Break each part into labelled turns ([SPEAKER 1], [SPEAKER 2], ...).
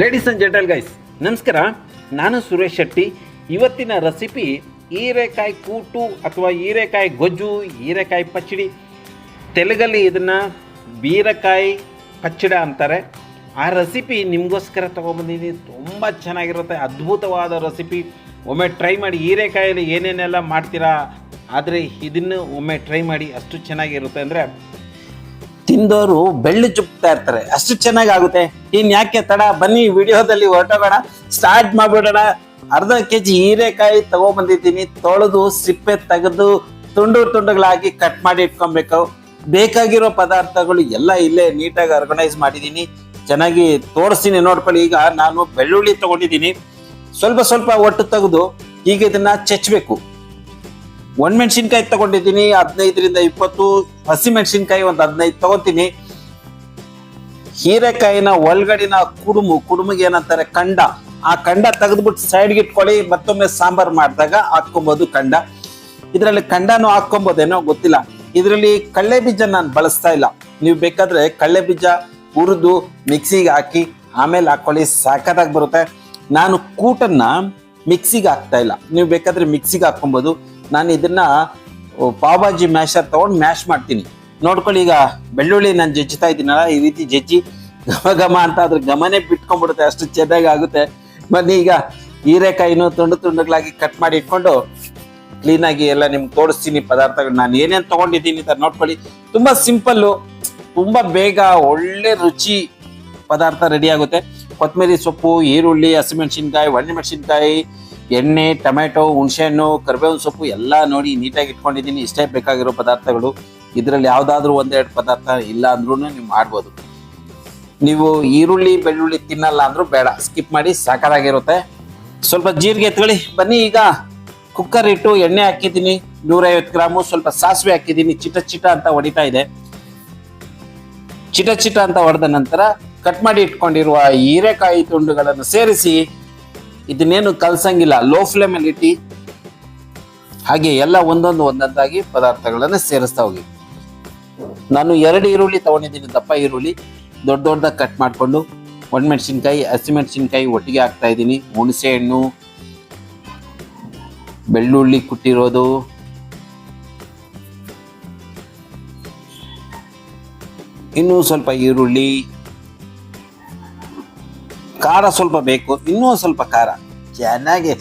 [SPEAKER 1] Ladies and gentle guys ನಮಸ್ಕಾರ. ನಾನು ಸುರೇಶ್ ಶೆಟ್ಟಿ. ಇವತ್ತಿನ ರೆಸಿಪಿ ಹೀರೆಕಾಯಿ ಕೂಟು ಅಥವಾ ಹೀರೆಕಾಯಿ ಗೊಜ್ಜು, ಹೀರೆಕಾಯಿ ಪಚ್ಚಡಿ. ತೆಲುಗಲ್ಲಿ ಇದನ್ನು ಬೀರಕಾಯಿ ಪಚ್ಚಡ ಅಂತಾರೆ. ಆ ರೆಸಿಪಿ ನಿಮಗೋಸ್ಕರ ತೊಗೊಂಬಂದಿದ್ದೀನಿ. ತುಂಬ ಚೆನ್ನಾಗಿರುತ್ತೆ. ಅದ್ಭುತವಾದ ರೆಸಿಪಿ ಒಮ್ಮೆ ಟ್ರೈ ಮಾಡಿ ಹೀರೆಕಾಯಲ್ಲಿ ಏನೇನೆಲ್ಲ ಮಾಡ್ತೀರಾ? ಆದರೆ ಇದನ್ನು ಒಮ್ಮೆ ಟ್ರೈ ಮಾಡಿ ಅಷ್ಟು ಚೆನ್ನಾಗಿರುತ್ತೆ ಅಂದರೆ ತಿಂದವರು ಬೆಳ್ಳಿ ಚುಪ್ತಾ ಇರ್ತಾರೆ. ಅಷ್ಟು ಚೆನ್ನಾಗಿ ಆಗುತ್ತೆ ಇನ್ ಯಾಕೆ ತಡ? ಬನ್ನಿ ವಿಡಿಯೋದಲ್ಲಿ ಹೊರಟೋಗೋಣ. ಸ್ಟಾರ್ಟ್ ಮಾಡ್ಬಿಡೋಣ. ಅರ್ಧ ಕೆ ಜಿ ಹೀರೆಕಾಯಿ ತಗೊಂಡ್ಬಂದಿದ್ದೀನಿ ತೊಳೆದು ಸಿಪ್ಪೆ ತೆಗೆದು ತುಂಡು ತುಂಡುಗಳಾಗಿ ಕಟ್ ಮಾಡಿ ಇಟ್ಕೊಬೇಕು. ಬೇಕಾಗಿರೋ ಪದಾರ್ಥಗಳು ಎಲ್ಲ ಇಲ್ಲೇ ನೀಟಾಗಿ ಆರ್ಗನೈಸ್ ಮಾಡಿದ್ದೀನಿ. ಚೆನ್ನಾಗಿ ತೋರಿಸ್ತೀನಿ ನೋಡ್ಕೊಳ್ಳಿ. ಈಗ ನಾನು ಬೆಳ್ಳುಳ್ಳಿ ತಗೊಂಡಿದ್ದೀನಿ. ಸ್ವಲ್ಪ ಸ್ವಲ್ಪ ಒಟ್ಟು ತೆಗೆದು ಈಗ ಇದನ್ನ ಚೆಚ್ಚಬೇಕು ಒಣಮೆಣಸಿನ್ಕಾಯಿ ತಗೊಂಡಿದ್ದೀನಿ, ಹದಿನೈದರಿಂದ ಇಪ್ಪತ್ತು ಹಸಿಮೆಣಸಿನ್ಕಾಯಿ ಒಂದು ಹದಿನೈದು ತಗೊಂತೀನಿ. ಹೀರೆಕಾಯಿನ ಒಳಗಡಿನ ಕುಡುಮು ಕುಡುಮಿಗೆ ಏನಂತಾರೆ ಕಂಡ, ಆ ಕಂಡ ತೆಗೆದ್ಬಿಟ್ಟು ಸೈಡ್ಗೆ ಇಟ್ಕೊಳ್ಳಿ, ಮತ್ತೊಮ್ಮೆ ಸಾಂಬಾರ್ ಮಾಡಿದಾಗ ಹಾಕ್ಕೊಬೋದು ಕಂಡ. ಇದರಲ್ಲಿ ಕಂಡನೂ ಹಾಕ್ಕೊಬೋದೇನೋ ಗೊತ್ತಿಲ್ಲ. ಇದರಲ್ಲಿ ಕಳ್ಳೆ ಬೀಜ ನಾನು ಬಳಸ್ತಾ ಇಲ್ಲ. ನೀವು ಬೇಕಾದ್ರೆ ಕಳ್ಳೆ ಬೀಜ ಹುರಿದು ಮಿಕ್ಸಿಗೆ ಹಾಕಿ, ಆಮೇಲೆ ಹಾಕೊಳ್ಳಿ ಸಾಕದಾಗಿ ಬರುತ್ತೆ. ನಾನು ಕೂಟನ್ನ ಮಿಕ್ಸಿಗೆ ಹಾಕ್ತಾ ಇಲ್ಲ. ನೀವು ಬೇಕಾದ್ರೆ ಮಿಕ್ಸಿಗೆ ಹಾಕ್ಕೊಬೋದು. ನಾನು ಇದನ್ನ ಓ, ಪಾವ್ ಭಾಜಿ ಮ್ಯಾಶರ್ ತಗೊಂಡು ಮ್ಯಾಶ್ ಮಾಡ್ತೀನಿ. ನೋಡ್ಕೊಳ್ಳಿ ಈಗ ಬೆಳ್ಳುಳ್ಳಿ ನಾನು ಜಜ್ಜಿತಾ ಇದ್ದೀನಲ್ಲ ಈ ರೀತಿ ಜಜ್ಜಿ ಘಮ ಘಮ ಅಂತ ಅದ್ರ ಗಮನೇ ಬಿಟ್ಕೊಂಡ್ಬಿಡುತ್ತೆ ಅಷ್ಟು ಚೆನ್ನಾಗಿ ಆಗುತ್ತೆ. ಬನ್ನಿ ಈಗ ಹೀರೆಕಾಯಿನೂ ತುಂಡು ತುಂಡುಗಳಾಗಿ ಕಟ್ ಮಾಡಿ ಇಟ್ಕೊಂಡು ಕ್ಲೀನಾಗಿ ಎಲ್ಲ ನಿಮ್ಗೆ ತೋರಿಸ್ತೀನಿ ಪದಾರ್ಥಗಳು ನಾನು ಏನೇನು ತೊಗೊಂಡಿದ್ದೀನಿ ಅಂತ ನೋಡ್ಕೊಳ್ಳಿ. ತುಂಬ ಸಿಂಪಲ್ಲು ತುಂಬ ಬೇಗ ಒಳ್ಳೆ ರುಚಿ ಪದಾರ್ಥ ರೆಡಿ ಆಗುತ್ತೆ. ಕೊತ್ತಂಬರಿ ಸೊಪ್ಪು ಈರುಳ್ಳಿ ಹಸಿಮೆಣಸಿನ್ಕಾಯಿ ಒಣಮೆಣಸಿನ್ಕಾಯಿ ಎಣ್ಣೆ, ಟೊಮೆಟೊ, ಹುಣಸೆಹಣ್ಣು, ಕರಿಬೇವಿನ ಸೊಪ್ಪು ಎಲ್ಲ ನೋಡಿ ನೀಟಾಗಿ ಇಟ್ಕೊಂಡಿದ್ದೀನಿ. ಇಷ್ಟೇ ಬೇಕಾಗಿರೋ ಪದಾರ್ಥಗಳು. ಇದರಲ್ಲಿ ಯಾವುದಾದ್ರೂ ಒಂದೆರಡು ಪದಾರ್ಥ ಇಲ್ಲ ಅಂದ್ರೂ ನೀವು ಮಾಡ್ಬೋದು. ನೀವು ಈರುಳ್ಳಿ, ಬೆಳ್ಳುಳ್ಳಿ ತಿನ್ನಲ್ಲ ಅಂದ್ರೂ ಬೇಡ. ಸ್ಕಿಪ್ ಮಾಡಿ ಸಾಕಾಗಿರುತ್ತೆ ಸ್ವಲ್ಪ ಜೀರಿಗೆ ಎತ್ಕೊಳ್ಳಿ. ಬನ್ನಿ, ಈಗ ಕುಕ್ಕರ್ ಇಟ್ಟು ಎಣ್ಣೆ ಹಾಕಿದ್ದೀನಿ. ನೂರೈವತ್ತು ಗ್ರಾಮು, ಸ್ವಲ್ಪ ಸಾಸಿವೆ ಹಾಕಿದ್ದೀನಿ. ಚಿಟ ಚಿಟ ಅಂತ ಹೊಡಿತಾ ಇದೆ. ಚಿಟ ಚಿಟ ಅಂತ ಹೊಡೆದ ನಂತರ ಕಟ್ ಮಾಡಿ ಇಟ್ಕೊಂಡಿರುವ ಹೀರೆಕಾಯಿ ತುಂಡುಗಳನ್ನು ಸೇರಿಸಿ ಇದನ್ನೇನು ಕಲ್ಸಂಗಿಲ್ಲ. ಲೋ ಫ್ಲೇಮಲ್ಲಿ ಇಟ್ಟು ಹಾಗೆ ಎಲ್ಲ ಒಂದೊಂದು ಒಂದೊಂದಾಗಿ ಪದಾರ್ಥಗಳನ್ನು ಸೇರಿಸ್ತಾ ಹೋಗಿ. ನಾನು ಎರಡು ಈರುಳ್ಳಿ ತಗೊಂಡಿದ್ದೀನಿ ದಪ್ಪ ಈರುಳ್ಳಿ. ದೊಡ್ಡ ದೊಡ್ಡದಾಗಿ ಕಟ್ ಮಾಡಿಕೊಂಡು ಒಣಮೆಣಸಿನ್ಕಾಯಿ ಹಸಿಮೆಣಸಿನ್ಕಾಯಿ ಒಟ್ಟಿಗೆ ಹಾಕ್ತಾ ಇದ್ದೀನಿ. ಹುಣಸೆ ಹಣ್ಣು, ಬೆಳ್ಳುಳ್ಳಿ ಕುಟ್ಟಿರೋದು. ಇನ್ನೂ ಸ್ವಲ್ಪ ಈರುಳ್ಳಿ ಖಾರ ಸ್ವಲ್ಪ ಬೇಕು, ಇನ್ನೂ ಸ್ವಲ್ಪ ಖಾರ. ಚೆನ್ನಾಗಿ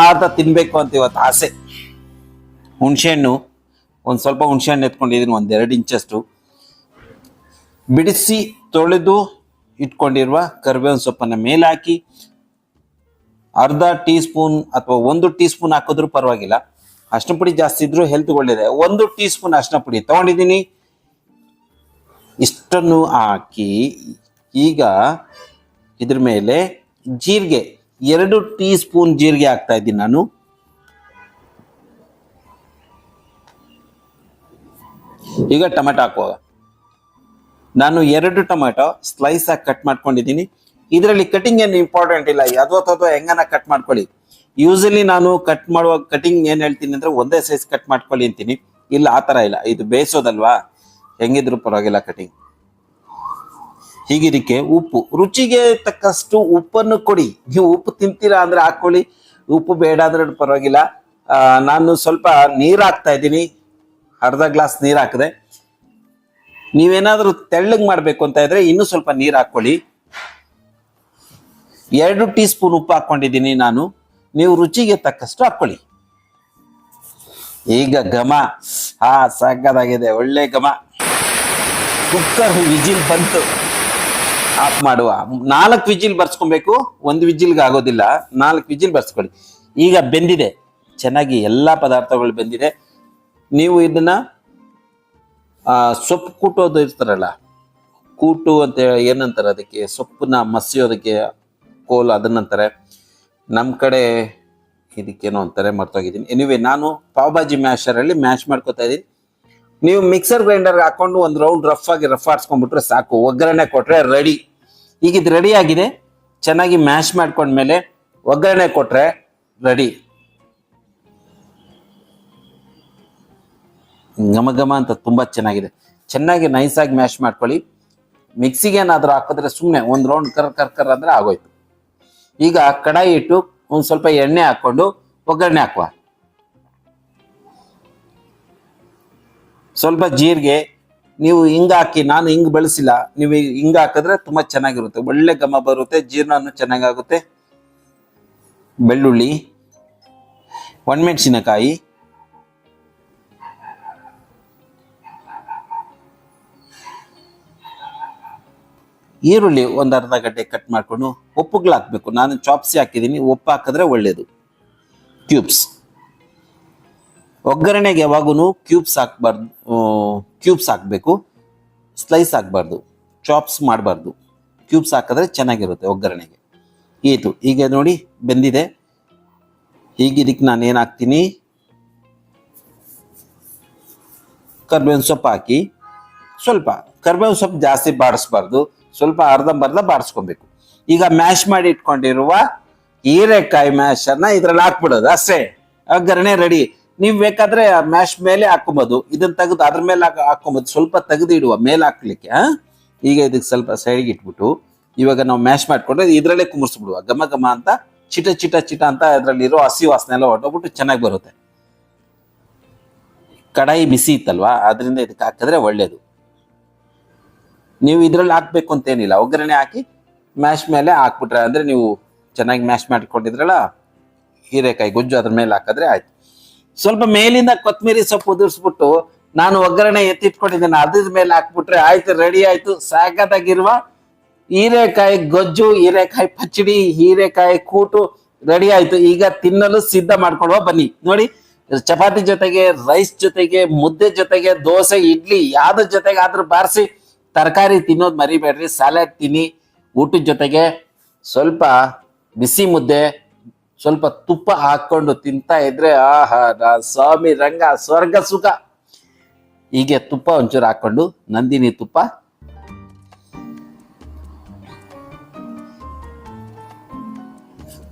[SPEAKER 1] ಆತ ತಿನ್ಬೇಕು ಅಂತ ಇವತ್ತು ಆಸೆ. ಹುಣಸೆಹಣ್ಣು, ಒಂದು ಸ್ವಲ್ಪ ಹುಣಸೆಹಣ್ಣು ಎತ್ಕೊಂಡಿದ್ದೀನಿ ಎರಡು ಇಂಚಷ್ಟು. ಬಿಡಿಸಿ ತೊಳೆದು ಇಟ್ಕೊಂಡಿರುವ ಕರಿಬೇವಿನ ಸೊಪ್ಪನ್ನು ಮೇಲೆ ಹಾಕಿ ಅರ್ಧ ಟೀ ಸ್ಪೂನ್ ಅಥವಾ ಒಂದು ಟೀ ಸ್ಪೂನ್ ಹಾಕಿದ್ರು ಪರವಾಗಿಲ್ಲ. ಅರ್ಶಿನ ಪುಡಿ ಜಾಸ್ತಿ ಇದ್ರೂ ಹೆಲ್ತ್ ಒಳ್ಳೇದೆ. ಒಂದು ಟೀ ಸ್ಪೂನ್ ಅರ್ಶಿನ ಪುಡಿ ತಗೊಂಡಿದ್ದೀನಿ. ಇಷ್ಟನ್ನು ಹಾಕಿ ಈಗ ಇದ್ರ ಮೇಲೆ ಜೀರಿಗೆ, ಎರಡು ಟೀ ಸ್ಪೂನ್ ಜೀರಿಗೆ ಹಾಕ್ತಾ ಇದ್ದೀನಿ ನಾನು. ಈಗ ಟೊಮೆಟೊ ಹಾಕುವಾಗ. ನಾನು ಎರಡು ಟೊಮೆಟೊ ಸ್ಲೈಸ್ ಆಗಿ ಕಟ್ ಮಾಡ್ಕೊಂಡಿದ್ದೀನಿ. ಇದರಲ್ಲಿ ಕಟಿಂಗ್ ಏನು ಇಂಪಾರ್ಟೆಂಟ್ ಇಲ್ಲ ಯಾವ್ದೋ ಅಥವಾ ಹೆಂಗನ ಕಟ್ ಮಾಡ್ಕೊಳ್ಳಿ. ಯೂಸಲಿ ನಾನು ಕಟ್ ಮಾಡುವ ಕಟಿಂಗ್ ಏನ್ ಹೇಳ್ತೀನಿ ಅಂದ್ರೆ ಒಂದೇ ಸೈಜ್ ಕಟ್ ಮಾಡ್ಕೊಳ್ಳಿ ಅಂತೀನಿ. ಇಲ್ಲ, ಆ ಥರ ಇಲ್ಲ. ಇದು ಬೇಯಿಸೋದಲ್ವಾ ಹೆಂಗಿದ್ರು ಪರವಾಗಿಲ್ಲ ಕಟಿಂಗ್ ಹೀಗಿದಕ್ಕೆ ಉಪ್ಪು. ರುಚಿಗೆ ತಕ್ಕಷ್ಟು ಉಪ್ಪನ್ನು ಕೊಡಿ. ನೀವು ಉಪ್ಪು ತಿಂತೀರಾ ಅಂದ್ರೆ ಹಾಕೊಳ್ಳಿ ಉಪ್ಪು ಬೇಡ ಅಂದ್ರೆ ಪರವಾಗಿಲ್ಲ. ನಾನು ಸ್ವಲ್ಪ ನೀರು ಹಾಕ್ತಾ ಇದ್ದೀನಿ. ಅರ್ಧ ಗ್ಲಾಸ್ ನೀರು ಹಾಕಿದೆ. ನೀವೇನಾದ್ರೂ ತೆಳ್ಳಗೆ ಮಾಡಬೇಕು ಅಂತ ಇದ್ರೆ ಇನ್ನೂ ಸ್ವಲ್ಪ ನೀರು ಹಾಕೊಳ್ಳಿ ಎರಡು ಟೀ ಸ್ಪೂನ್ ಉಪ್ಪು ಹಾಕೊಂಡಿದ್ದೀನಿ ನಾನು. ನೀವು ರುಚಿಗೆ ತಕ್ಕಷ್ಟು ಹಾಕೊಳ್ಳಿ ಈಗ ಘಮ. ಹಾ, ಸಾಕಾಗಿದೆ. ಒಳ್ಳೆ ಘಮ. ಕುಕ್ಕರ್ ವಿಜಿಲ್ ಬಂತು. ಆಫ್ ಮಾಡುವ. ನಾಲ್ಕು ವಿಜಿಲ್ ಬರ್ಸ್ಕೊಬೇಕು, ಒಂದು ವಿಜಿಲ್ಗೆ ಆಗೋದಿಲ್ಲ. ನಾಲ್ಕು ವಿಜಿಲ್ ಬರ್ಸ್ಕೊಳ್ಳಿ. ಈಗ ಬೆಂದಿದೆ. ಚೆನ್ನಾಗಿ ಎಲ್ಲ ಪದಾರ್ಥಗಳು ಬೆಂದಿದೆ. ನೀವು ಇದನ್ನ ಸೊಪ್ಪು ಕೂಟೋದು ಇರ್ತಾರಲ್ಲ, ಕೂಟು ಅಂತ ಏನಂತಾರೆ ಅದಕ್ಕೆ, ಸೊಪ್ಪನ್ನ ಮಸಿಯೋದಕ್ಕೆ ಕೋಲ್ ಅದನ್ನಂತಾರೆ. ನಮ್ಮ ಕಡೆ ಇದಕ್ಕೇನೋ ಅಂತಾರೆ, ಮರ್ತೋಗಿದ್ದೀನಿ. ಎನಿವೆ ನಾನು ಪಾವ್ ಭಾಜಿ ಮ್ಯಾಶರಲ್ಲಿ ಮ್ಯಾಶ್ ಮಾಡ್ಕೋತಾ ಇದ್ದೀನಿ. ನೀವು ಮಿಕ್ಸರ್ ಗ್ರೈಂಡರ್ ಹಾಕೊಂಡು ಒಂದು ರೌಂಡ್ ರಫ್ ಆಗಿ ರಫ್ ಆಡ್ಸ್ಕೊಂಡ್ಬಿಟ್ರೆ ಸಾಕು. ಒಗ್ಗರಣೆ ಕೊಟ್ರೆ ರೆಡಿ ಈಗ ಇದು ರೆಡಿ ಆಗಿದೆ. ಚೆನ್ನಾಗಿ ಮ್ಯಾಶ್ ಮಾಡ್ಕೊಂಡ್ಮೇಲೆ ಒಗ್ಗರಣೆ ಕೊಟ್ರೆ ರೆಡಿ ಘಮ ಘಮ ಅಂತ ತುಂಬಾ ಚೆನ್ನಾಗಿದೆ. ಚೆನ್ನಾಗಿ ನೈಸಾಗಿ ಮ್ಯಾಶ್ ಮಾಡ್ಕೊಳ್ಳಿ. ಮಿಕ್ಸಿಗೆ ಏನಾದರೂ ಹಾಕಿದ್ರೆ ಸುಮ್ಮನೆ ಒಂದು ರೌಂಡ್ ಕರ್ ಕರ್ ಕರ್ ಅಂದ್ರೆ ಆಗೋಯ್ತು. ಈಗ ಕಡಾಯಿ ಇಟ್ಟು ಒಂದ್ ಸ್ವಲ್ಪ ಎಣ್ಣೆ ಹಾಕೊಂಡು ಒಗ್ಗರಣೆ ಹಾಕುವ. ಸ್ವಲ್ಪ ಜೀರಿಗೆ ನೀವು ಹಿಂಗ ಹಾಕಿ, ನಾನು ಹಿಂಗ್ ಬೆಳೆಸಿಲ್ಲ, ನೀವು ಹಿಂಗ ಹಾಕಿದ್ರೆ ತುಂಬಾ ಚೆನ್ನಾಗಿರುತ್ತೆ. ಒಳ್ಳೆ ಘಮ ಬರುತ್ತೆ ಜೀರ್ಣ ಚೆನ್ನಾಗಾಗುತ್ತೆ. ಬೆಳ್ಳುಳ್ಳಿ, ಒಣಮೆಣಸಿನಕಾಯಿ, ಈರುಳ್ಳಿ ಒಂದು ಅರ್ಧ ಗಡ್ಡೆ ಕಟ್ ಮಾಡ್ಕೊಂಡು ಉಪ್ಪುಗಳು ಹಾಕ್ಬೇಕು. ನಾನು ಚಾಪ್ಸಿ ಹಾಕಿದ್ದೀನಿ, ಉಪ್ಪು ಹಾಕಿದ್ರೆ ಒಳ್ಳೇದು. ಕ್ಯೂಬ್ಸ್ ಒಗ್ಗರಣೆಗೆ ಯಾವಾಗೂ ಕ್ಯೂಬ್ಸ್ ಹಾಕ್ಬಾರ್ದು ಕ್ಯೂಬ್ಸ್ ಹಾಕಬೇಕು. ಸ್ಲೈಸ್ ಹಾಕಬಾರ್ದು, ಚಾಪ್ಸ್ ಮಾಡಬಾರ್ದು. ಕ್ಯೂಬ್ಸ್ ಹಾಕಿದ್ರೆ ಚೆನ್ನಾಗಿರುತ್ತೆ ಒಗ್ಗರಣೆಗೆ. ಈತು ಈಗ ನೋಡಿ ಬೆಂದಿದೆ. ಈಗ ಇದಕ್ಕೆ ನಾನು ಏನು ಹಾಕ್ತೀನಿ? ಕರ್ಬೇವಿನ ಸೊಪ್ಪು ಹಾಕಿ, ಸ್ವಲ್ಪ ಕರ್ಬೇವಿನ ಸೊಪ್ಪು ಜಾಸ್ತಿ ಬಾಡಿಸ್ಬಾರ್ದು. ಸ್ವಲ್ಪ ಅರ್ಧಂಬರ್ಧ ಬಾಡಿಸ್ಕೊಬೇಕು. ಈಗ ಮ್ಯಾಶ್ ಮಾಡಿ ಇಟ್ಕೊಂಡಿರುವ ಹೀರೆಕಾಯಿ ಮ್ಯಾಶ್ ಅನ್ನ ಇದ್ರಲ್ಲಿ ಹಾಕ್ಬಿಡೋದು, ಅಷ್ಟೇ. ಒಗ್ಗರಣೆ ರೆಡಿ ನೀವು ಬೇಕಾದ್ರೆ ಮ್ಯಾಶ್ ಮೇಲೆ ಹಾಕೊಬೋದು ಇದನ್ನ ತೆಗೆದು ಅದ್ರ ಮೇಲೆ ಹಾಕ್- ಹಾಕೊಬೋದು ಸ್ವಲ್ಪ ತೆಗೆದು ಇಡುವ ಮೇಲೆ ಹಾಕ್ಲಿಕ್ಕೆ ಈಗ ಇದಕ್ಕೆ ಸ್ವಲ್ಪ ಸೈಡ್ಗೆ ಇಟ್ಬಿಟ್ಟು, ಇವಾಗ ನಾವು ಮ್ಯಾಶ್ ಮಾಡ್ಕೊಂಡ್ರೆ ಇದರಲ್ಲೇ ಕುಮರ್ಸ್ಬಿಡುವ ಘಮ ಘಮ ಅಂತ, ಚಿಟ ಚಿಟ ಚಿಟ ಅಂತ ಅದರಲ್ಲಿ ಇರೋ ಹಸಿ ವಾಸನೆ ಎಲ್ಲ ಹೊಟ್ಟೋಗ್ಬಿಟ್ಟು ಚೆನ್ನಾಗಿ ಬರುತ್ತೆ. ಕಡಾಯಿ ಬಿಸಿ ಇತ್ತಲ್ವಾ? ಅದರಿಂದ ಇದಕ್ಕೆ ಹಾಕಿದ್ರೆ ಒಳ್ಳೇದು. ನೀವು ಇದರಲ್ಲಿ ಹಾಕ್ಬೇಕು ಅಂತೇನಿಲ್ಲ ಒಗ್ಗರಣೆ ಹಾಕಿ ಮ್ಯಾಶ್ ಮೇಲೆ ಹಾಕ್ಬಿಟ್ರೆ ಅಂದ್ರೆ ನೀವು ಚೆನ್ನಾಗಿ ಮ್ಯಾಶ್ ಮಾಡಿಕೊಂಡಿದ್ರಲ್ಲ, ಹೀರೆಕಾಯಿ ಗೊಜ್ಜು ಅದ್ರ ಮೇಲೆ ಹಾಕಿದ್ರೆ ಆಯ್ತು. ಸ್ವಲ್ಪ ಮೇಲಿಂದ ಕೊತ್ತಂಬರಿ ಸೊಪ್ಪು ಉದುರಿಸ್ಬಿಟ್ಟು ನಾನು ಒಗ್ಗರಣೆ ಎತ್ತಿಟ್ಕೊಂಡಿದ್ದೇನೆ. ಅದ್ರ ಮೇಲೆ ಹಾಕ್ಬಿಟ್ರೆ ಆಯ್ತು ರೆಡಿ ಆಯ್ತು. ಸಾಕತ್ತಾಗಿರುವ ಹೀರೆಕಾಯಿ ಗೊಜ್ಜು, ಹೀರೆಕಾಯಿ ಪಚ್ಚಡಿ ಹೀರೆಕಾಯಿ ಕೂಟು ರೆಡಿ ಆಯ್ತು. ಈಗ ತಿನ್ನಲು ಸಿದ್ಧ ಮಾಡ್ಕೊಳುವ ಬನ್ನಿ. ನೋಡಿ, ಚಪಾತಿ ಜೊತೆಗೆ ರೈಸ್ ಜೊತೆಗೆ, ಮುದ್ದೆ ಜೊತೆಗೆ, ದೋಸೆ, ಇಡ್ಲಿ ಯಾವ್ದ್ರ ಜೊತೆಗೆ ಆದ್ರೂ ಬಾರಿಸಿ ತರಕಾರಿ ತಿನ್ನೋದು ಮರಿಬೇಡ್ರಿ. ಸಲಾಡ್ ತಿನ್ನಿ. ಊಟದ ಜೊತೆಗೆ ಸ್ವಲ್ಪ ಬಿಸಿ ಮುದ್ದೆ ಸ್ವಲ್ಪ ತುಪ್ಪ ಹಾಕೊಂಡು ತಿಂತಾ ಇದ್ರೆ, ಆಹಾ ಸ್ವಾಮಿ, ರಂಗ, ಸ್ವರ್ಗ ಸುಖ. ಹೀಗೆ ತುಪ್ಪ ಒಂಚೂರು ಹಾಕೊಂಡು ನಂದಿನಿ ತುಪ್ಪ.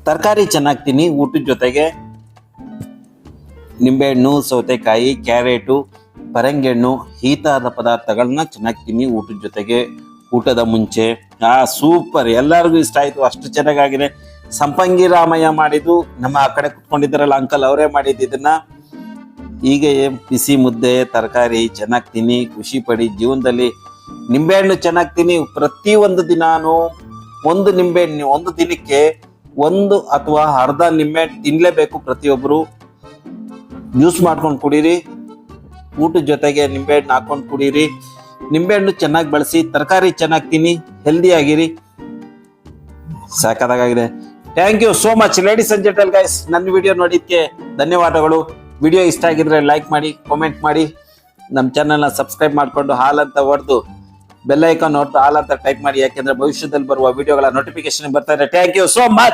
[SPEAKER 1] ತರಕಾರಿ ಚೆನ್ನಾಗಿ ತಿನ್ನಿ ಊಟದ ಜೊತೆಗೆ ನಿಂಬೆಹಣ್ಣು, ಸೌತೆಕಾಯಿ, ಕ್ಯಾರೆಟು ಪರಂಗಿಹಣ್ಣು ಈ ಥರದ ಪದಾರ್ಥಗಳನ್ನ ಚೆನ್ನಾಗಿ ತಿನ್ನಿ ಊಟದ ಜೊತೆಗೆ ಊಟದ ಮುಂಚೆ. ಆ, ಸೂಪರ್. ಎಲ್ಲರಿಗೂ ಇಷ್ಟ ಆಯ್ತು. ಅಷ್ಟು ಚೆನ್ನಾಗಾಗಿದೆ. ಸಂಪಂಗಿ ರಾಮಯ್ಯ ಮಾಡಿದ್ದು ನಮ್ಮ ಆ ಕಡೆ ಕುತ್ಕೊಂಡಿದ್ದಾರಲ್ಲ ಅಂಕಲ್ ಅವರೇ ಮಾಡಿದ್ದು ಇದನ್ನ. ಈಗ ಏನ್ ಬಿಸಿ ಮುದ್ದೆ, ತರಕಾರಿ, ಚೆನ್ನಾಗಿ ತಿನ್ನಿ, ಖುಷಿ ಪಡಿ, ಜೀವನದಲ್ಲಿ ನಿಂಬೆಹಣ್ಣು ಚೆನ್ನಾಗಿ ತಿನ್ನಿ. ಪ್ರತಿ ಒಂದು ದಿನಾನು ಒಂದು ನಿಂಬೆಹಣ್ಣು, ಒಂದು ದಿನಕ್ಕೆ ಒಂದು ಅಥವಾ ಅರ್ಧ ನಿಂಬೆಹಣ್ಣು ತಿನ್ಲೇಬೇಕು ಪ್ರತಿಯೊಬ್ಬರು ಜ್ಯೂಸ್ ಮಾಡ್ಕೊಂಡು ಕುಡೀರಿ. ಊಟದ ಜೊತೆಗೆ ನಿಂಬೆಹಣ್ಣು ಹಾಕೊಂಡು ಕುಡೀರಿ. ನಿಂಬೆಹಣ್ಣು ಚೆನ್ನಾಗಿ ಬಳಸಿ, ತರಕಾರಿ ಚೆನ್ನಾಗಿ ತಿನ್ನಿ ಹೆಲ್ದಿ ಆಗಿರಿ. ಸಾಕಾಗಿದೆ thank you so much ladies and gentle guys ನನ್ನ ವಿಡಿಯೋ ನೋಡಿದ್ದಕ್ಕೆ ಧನ್ಯವಾದಗಳು. ವಿಡಿಯೋ ಇಷ್ಟ ಆಗಿದ್ರೆ ಲೈಕ್ ಮಾಡಿ ಕಾಮೆಂಟ್ ಮಾಡಿ. ನಮ್ಮ ಚಾನಲ್ನ ಸಬ್ಸ್ಕ್ರೈಬ್ ಮಾಡಿಕೊಂಡು ಹಾಲ್ ಅಂತ ಹೊಡೆದು ಬೆಲ್ ಐಕಾನ್ ಹೊಡೆದು ಹಾಲ್ ಅಂತ ಟೈಪ್ ಮಾಡಿ. ಯಾಕೆಂದ್ರೆ ಭವಿಷ್ಯದಲ್ಲಿ ಬರುವ ವಿಡಿಯೋಗಳ ನೋಟಿಫಿಕೇಶನ್ ಬರ್ತಾ ಇದೆ. Thank you so much